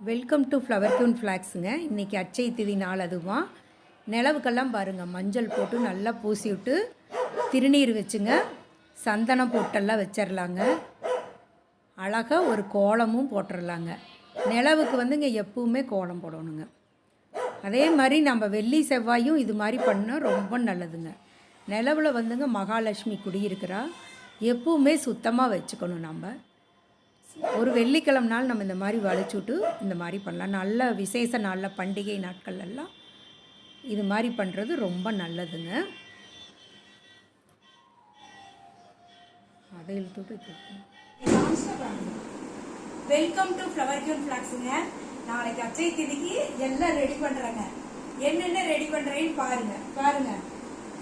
Welcome to flower தூன் ஃப்ளாக்ஸுங்க இன்றைக்கி அச்சை திதி நாள் அதுவா? நிலவுக்கெல்லாம் பாருங்கள் மஞ்சள் போட்டு நல்லா பூசி விட்டு திருநீர் வச்சுங்க. சந்தனம் போட்டெல்லாம் வச்சிடலாங்க அழகாக ஒரு கோலமும் போட்டுடலாங்க நிலவுக்கு வந்துங்க எப்பவுமே கோலம் போடணுங்க. அதே மாதிரி நம்ம வெள்ளி செவ்வாயும் இது மாதிரி பண்ணால் ரொம்ப நல்லதுங்க. நிலவில் வந்துங்க மகாலட்சுமி குடியிருக்கிறா. எப்பவுமே சுத்தமாக வச்சுக்கணும் நம்ம. ஒரு வெள்ளிக்கிழமை நாள் நம்ம இந்த மாதிரி வளைச்சுட்டு இந்த மாதிரி பண்ணலாம். நல்ல விசேஷ நாளில் பண்டிகை நாட்கள் எல்லாம் இது மாதிரி பண்ணுறது ரொம்ப நல்லதுங்க. அதை இழுத்துட்டு வெல்கம் டு ஃப்ளவர் கியூன் ஃப்ளாக்ஸுங்க நாளைக்கு அச்சை திதிக்கு எல்லாம் ரெடி பண்ணுறேங்க என்னென்ன ரெடி பண்ணுறேன்னு பாருங்க. பாருங்க.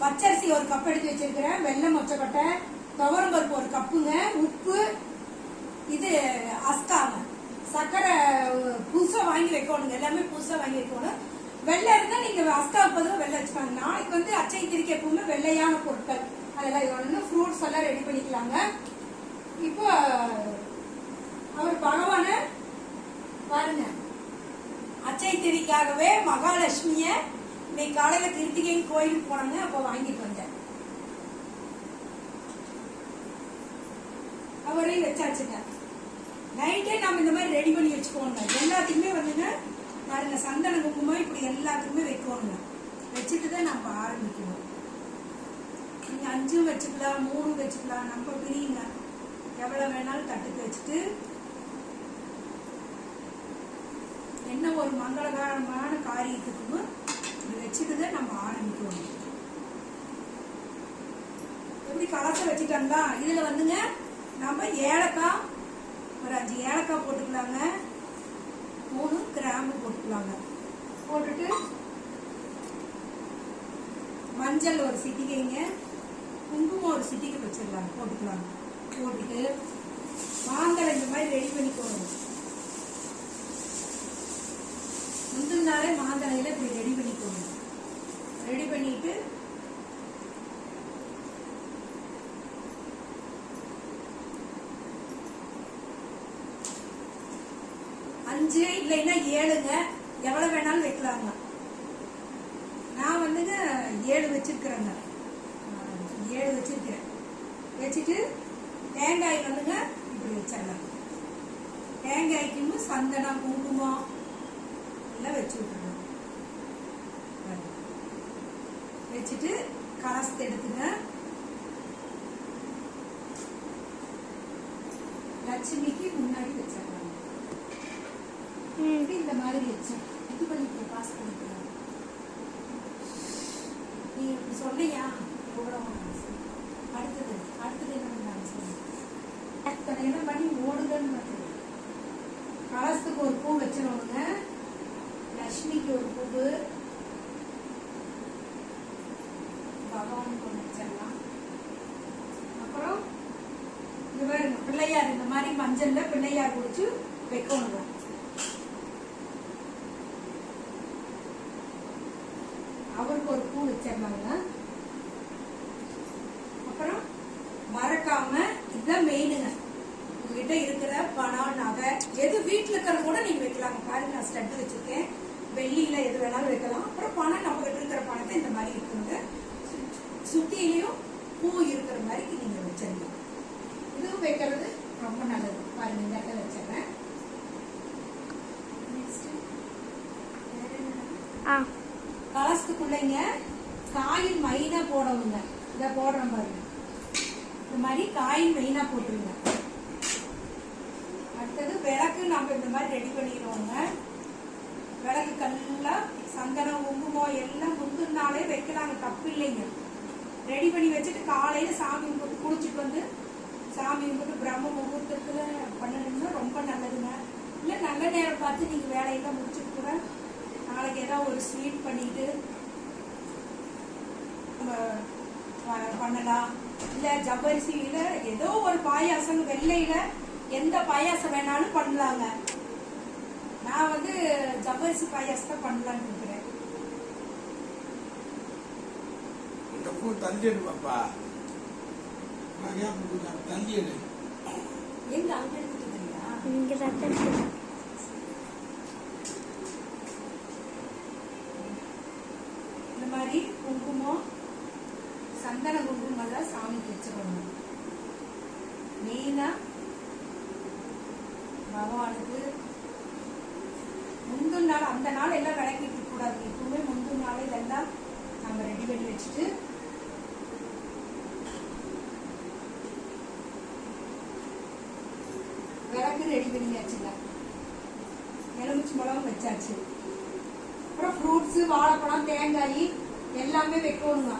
பச்சரிசி ஒரு கப் எடுத்து வச்சிருக்கிறேன். வெள்ளை மொச்சக்கொட்டை துவரம்பருப்பு ஒரு கப்புங்க உப்பு இது அஸ்காம சக்கரை புதுசாக வாங்கி வைக்கணுங்க. எல்லாமே புதுசாக வாங்கி வைக்கணும். வெள்ளை இருந்தால் நீங்கள் அஸ்கா பதிலாக வெள்ளை வச்சுக்காங்க. நாளைக்கு வந்து அச்சை திரிக்க எப்பவுமே வெள்ளையான பொருட்கள். அதெல்லாம் இது ஃப்ரூட்ஸ் எல்லாம் ரெடி பண்ணிக்கலாங்க. இப்போ அவர் பகவான பாருங்க. அச்சை திரிக்காகவே மகாலட்சுமியை இன்னைக்கு காலையில் கிருத்திகை கோயிலுக்கு போனாங்க. அப்போ வாங்கிட்டு வந்தேன். கவரையும் வச்சாச்சுங்க. நைட்டே நம்ம இந்த மாதிரி ரெடி பண்ணி வச்சுக்கோங்க எல்லாத்துக்குமே வந்துங்க பாருங்க சந்தன குங்குமம் இப்படி எல்லாத்துக்குமே வைக்கோங்க வச்சுட்டு தான் நம்ம ஆரம்பிக்கணும். நீங்க அஞ்சும் வச்சுக்கலாம் மூணும் வச்சுக்கலாம். நம்ம பிரியுங்க. எவ்வளவு வேணாலும் தட்டுக்கு வச்சுட்டு என்ன ஒரு மங்களகரமான காரியத்துக்கும் இது வச்சுட்டு நம்ம ஆரம்பிக்கணும். எப்படி கலசம் வச்சுட்டோங்களா இதுல வந்துங்க நம்ம ஏலக்காய் ஒரு அஞ்சு ஏலக்காய் போட்டுக்கலாங்க. மூணு கிராம்பு போட்டுக்கலாங்க. போட்டுட்டு மஞ்சள் ஒரு சிட்டிகைங்க குங்குமம் ஒரு சிட்டிகை வச்சிடலாம் போட்டுக்கலாம். போட்டுட்டு மாந்தளை இந்த மாதிரி ரெடி பண்ணிக்கோங்க முந்தின நாளே மாந்தளையில இப்படி ரெடி பண்ணிக்கோங்க ரெடி பண்ணிட்டு அஞ்சு இல்லைன்னா ஏழுங்க. எவ்வளவு வேணாலும் வைக்கலாங்க. நான் வந்துங்க ஏழு வச்சிருக்கிறேங்க. ஏழு வச்சிருக்கிறேன். வச்சுட்டு தேங்காய் வந்துங்க இப்படி வச்சிடலாம். தேங்காய்க்கும் சந்தனம் குங்குமம் எல்லாம் வச்சு விட்டுருங்க வச்சுட்டு கலசத்தை எடுத்துங்க. லட்சுமிக்கு முன்னாடி வச்சிடலாம் இப்படி இந்த மாதிரி வச்சேன் இது பண்ணிக்க பாஸ் பண்ணிக்கலாம் நீ இப்படி சொன்னியா எவ்வளோ அடுத்தது அடுத்தது என்ன பண்ணாங்க சொல்லுங்க என்ன பண்ணி ஓடுங்கன்னு பார்த்தது. கலசத்துக்கு ஒரு பூ வச்சிருவாங்க. லக்ஷ்மிக்கு ஒரு பூவு. பகவானுக்கு ஒன்று வச்சிடலாம். அப்புறம் இது பாருங்க பிள்ளையார் இந்த மாதிரி மஞ்சள்ல பிள்ளையார் குடிச்சு வைக்கணும் வச்சிடலாங்க அப்புறம் மறக்காம இதுதான் மெயினுங்க உங்ககிட்ட இருக்கிற பணம் நகை எது வீட்டுல இருக்கிறது கூட நீங்க வைக்கலாங்க. பாருங்க நான் ஸ்டட் வச்சிருக்கேன். வெள்ளியில எது வேணாலும் வைக்கலாம். அப்புறம் பணம் நம்ம கிட்ட இருக்கிற பணத்தை இந்த மாதிரி இருக்குங்க. சு- சுத்தியிலையும் பூ இருக்கிற மாதிரி நீங்க வச்சிடலாம் இதுவும் வைக்கிறது ரொம்ப நல்லது. பாருங்க இந்த இடத்துல வச்சிடுறேன். கலசத்துக்குள்ளைங்க காயின் மைனா போடவுங்க. இதை போடுறோம் பாருங்க. இந்த மாதிரி காயின் மெயினாக போட்டுருங்க. அடுத்தது விளக்கு நம்ம இந்த மாதிரி ரெடி பண்ணிடுவோங்க விளக்கு கல்லாம் சந்தனம் குங்குமம் எல்லாம் முந்தின வைக்கலாங்க. தப்பு இல்லைங்க. ரெடி பண்ணி வச்சுட்டு காலையில சாமி கும்பிட்டு குளிச்சுட்டு வந்து சாமி கும்பிட்டு பிரம்ம முகூர்த்தத்துல பண்ணணும்னா ரொம்ப நல்லதுங்க. இல்ல நல்ல நேரம் பார்த்து நீங்க வேலையெல்லாம் முடிச்சுட்டு கூட நாளைக்கு ஏதாவது ஒரு ஸ்வீட் பண்ணிட்டு பண்ணலாம். இல்ல ஜவ்வரிசியில ஏதோ ஒரு பாயாசம் வெள்ளையில எந்த பாயாசம் வேணாலும் பண்ணலாங்க. நான் வந்து ஜவ்வரிசி பாயாசத்தை பண்ணலாம்னு இருக்கிறேன் இந்த பூ தந்திடு பாப்பா. நிறையா பூ தந்திடு எங்க அங்க எடுத்துட்டு இருக்கீங்களா? இங்கே இந்த மாதிரி குங்குமம் சந்தன குங்குமம் எல்லாம் சாமிக்கு வச்சுக்கணும் மெயினா பகவானுக்கு முந்தின நாள் அந்த நாள் எல்லாம் விளக்கிட்டு கூடாது எப்பவுமே முந்தின நாள் இதெல்லாம் நம்ம ரெடி பண்ணி வச்சுட்டு விளக்கு ரெடி பண்ணி எலுமிச்சு மிளகும் வச்சாச்சு. அப்புறம் ஃப்ரூட்ஸ் வாழைப்பழம் தேங்காய் எல்லாமே வைக்கணுங்க.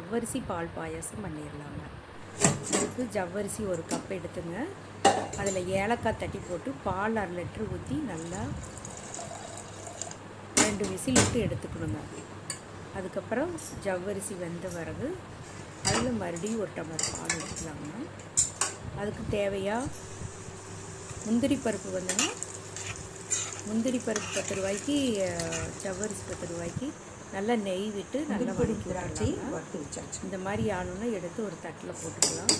ஜவ்வரிசி பால் பாயாசம் பண்ணிடலாங்க அதுக்கு ஜவ்வரிசி ஒரு கப் எடுத்துங்க. அதில் ஏலக்காய் தட்டி போட்டு பால் அரை லிட்ரு ஊற்றி நல்லா ரெண்டு விசில் விட்டு எடுத்துக்கணுங்க அதுக்கப்புறம் ஜவ்வரிசி வெந்த பிறகு அதில் மறுபடியும் ஒரு டம்ளர் பால் எடுத்துக்கலாங்க அதுக்கு தேவையாக முந்திரி பருப்பு வந்துங்க முந்திரி பருப்பு பத்து ரூபாய்க்கு ஜவ்வரிசி பத்து ரூபாய்க்கு நல்லா நெய் விட்டு நல்லா வதக்கி திராட்சை. வறுத்து வச்சாச்சு. இந்த மாதிரி ஆணுன்னா எடுத்து ஒரு தட்டில் போட்டுக்கலாம்.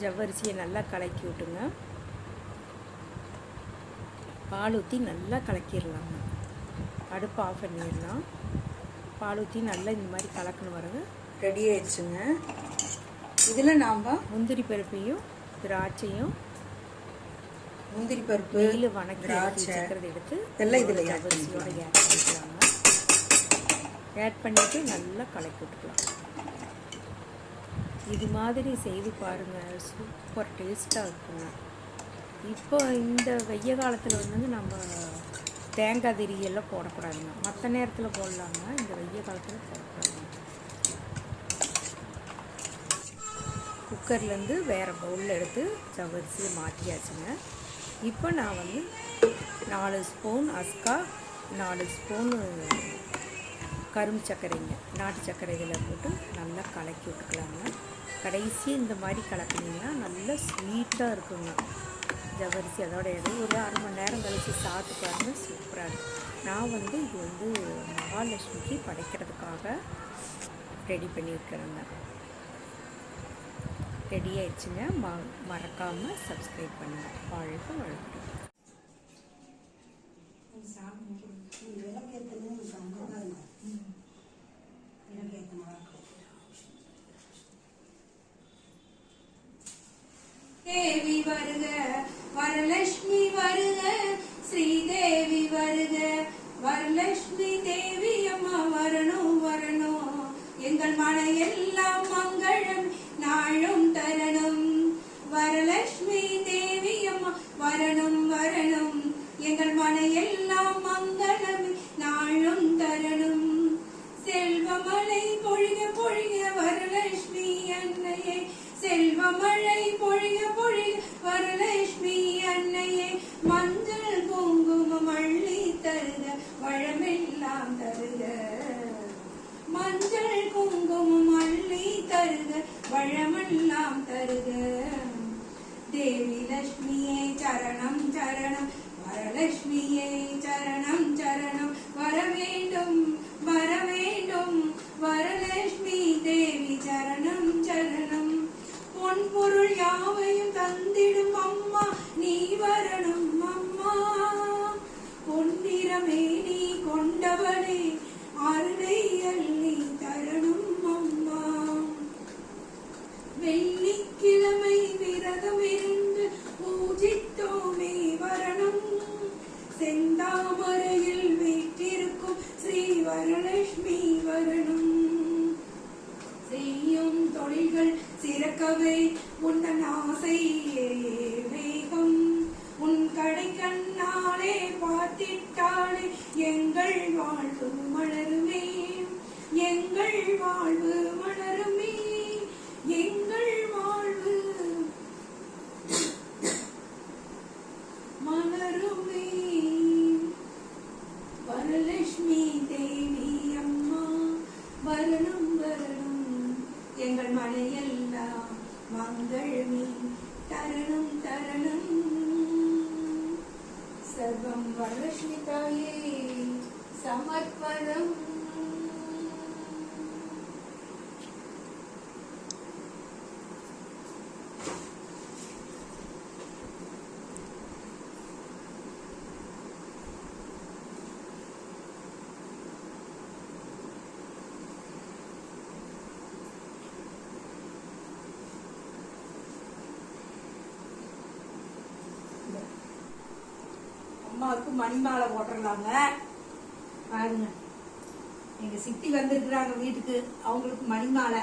ஜவ்வரிசியை நல்லா கலக்கி விட்டுங்க. பால் ஊற்றி நல்லா கலக்கிடலாங்க. அடுப்பு ஆஃப் பண்ணிடலாம். பால் ஊற்றி நல்லா இந்த மாதிரி கலக்கணும் வரங்க ரெடி ஆயிடுச்சுங்க. இதில் நாம் முந்திரி பருப்பையும் திராட்சையும் முந்திரி பருப்பு நெய்யில் வணக்கி திராட்சை எடுத்து எல்லாம் இதுல ஜவ்வரிசியோட ஆட் பண்ணிக்கலாங்க. ஆட் பண்ணிவிட்டு நல்லா கலக்கி விட்டுக்கலாம். இது மாதிரி செய்து பாருங்கள் சூப்பர் டேஸ்ட்டாக இருக்குங்க. இப்போ இந்த வெய்ய காலத்தில் வந்து நம்ம தேங்காய் திரியெல்லாம் போடக்கூடாதுங்க. மற்ற நேரத்தில் போடலாங்க இந்த வெய்ய காலத்தில் போடக்கூடாதுங்க. குக்கர்லேருந்து வேறு பவுலில் எடுத்து ஜவ்வரிசியை மாற்றியாச்சுங்க இப்போ நான் வந்து நாலு ஸ்பூன் அஸ்கா நாலு ஸ்பூன் கரும்பு சர்க்கரைங்க நாட்டு சர்க்கரைகளை போட்டு நல்லா கலக்கி விட்டுக்கலாங்க. கடைசி இந்த மாதிரி கலக்குனீங்கன்னா நல்லா ஸ்வீட்டாக இருக்குங்க. ஜவரிசி அதோட எடை ஒரு அரை மணி நேரம் கழித்து சாப்பிட்டு பாருங்கள் சூப்பராக இருக்கும் நான் வந்து இது வந்து மகாலட்சுமிக்கு படைக்கிறதுக்காக ரெடி பண்ணியிருக்கிறேங்க. ரெடி ஆயிடுச்சுங்க. ம மறக்காமல் சப்ஸ்கிரைப் பண்ணுங்கள் வாழ்க வாழ்க்கை தேவி வருக வரலட்சுமி வருக ஸ்ரீதேவி வருக. வரலட்சுமி தேவி அம்மா வரணும் வரணும். எங்கள் மனையெல்லாம் மங்களம் நாளும் தரணும். வரலட்சுமி தேவி அம்மா வரணும் வரணும். எங்கள் மனையெல்லாம் மங்களம் நாளும் தரணும். செல்வமழை பொழிக பொழிக வரலட்சுமி அன்னையே. செல்வமழை பொழிக பொழிக வரலட்சுமி அன்னையே மஞ்சள் குங்குமம் அள்ளி தருக வளமெல்லாம் தருக வெள்ளிக்கிழமை விரதம் இருந்து பூஜித்தோமே வரணம் செந்தாமரையில் வீட்டிருக்கும் ஸ்ரீ வரலட்சுமி வரணும் செய்யும் தொழில்கள் சிறக்கவே உன்னன் ஆசையே வேகம் உன் கடை கண்ணாலே பார்த்திட்டாலே எங்கள் வாழ்வு மலருமே எங்கள் வாழ்வு மலருமே எங்கள் பாப்பாவுக்கு மணிமாலை போட்டுடலாங்க பாருங்க. எங்க சித்தி வந்திருக்கிறாங்க வீட்டுக்கு. அவங்களுக்கு மணிமாலை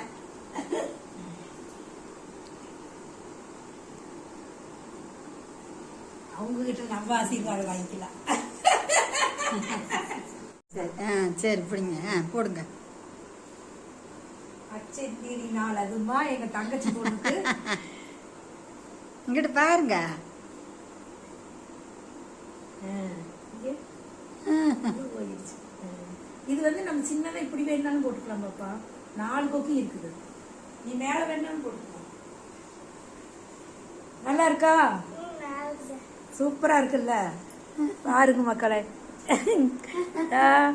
அவங்க கிட்ட நம்ம ஆசீர்வாதம் வாங்கிக்கலாம். சரி. பிடிங்க. போடுங்க. அச்சந்தீரி நாள் அதுமா எங்க தங்கச்சி பொண்ணுக்கு. இங்கிட்டு பாருங்க. போயிடுச்சு. இது வந்து நம்ம சின்னதாக இப்படி வேணாலும் போட்டுக்கலாம் பாப்பா. நாலு கொக்கி இருக்குது. நீ மேல வேணாலும் போட்டுக்கலாம். நல்லா இருக்கா? சூப்பரா இருக்குல்ல? பாருங்க மக்களே. ஆ.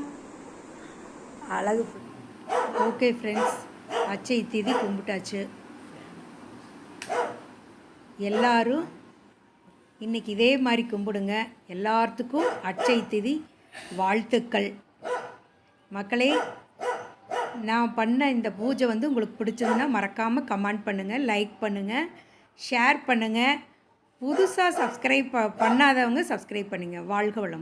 அழகு. Okay friends. அச்சை தீதி கும்பிட்டாச்சு. எல்லாரும் இன்னைக்கு இதே மாதிரி கும்பிடுங்க. எல்லாத்துக்கும் அச்சை திதி வாழ்த்துக்கள். மக்களே நான் பண்ண இந்த பூஜை வந்து உங்களுக்கு பிடிச்சதுன்னா மறக்காமல் கமெண்ட் பண்ணுங்கள் லைக் பண்ணுங்கள் ஷேர் பண்ணுங்கள் புதுசாக சப்ஸ்கிரைப் பண்ணாதவங்க சப்ஸ்கிரைப் பண்ணுங்கள் வாழ்க வளம்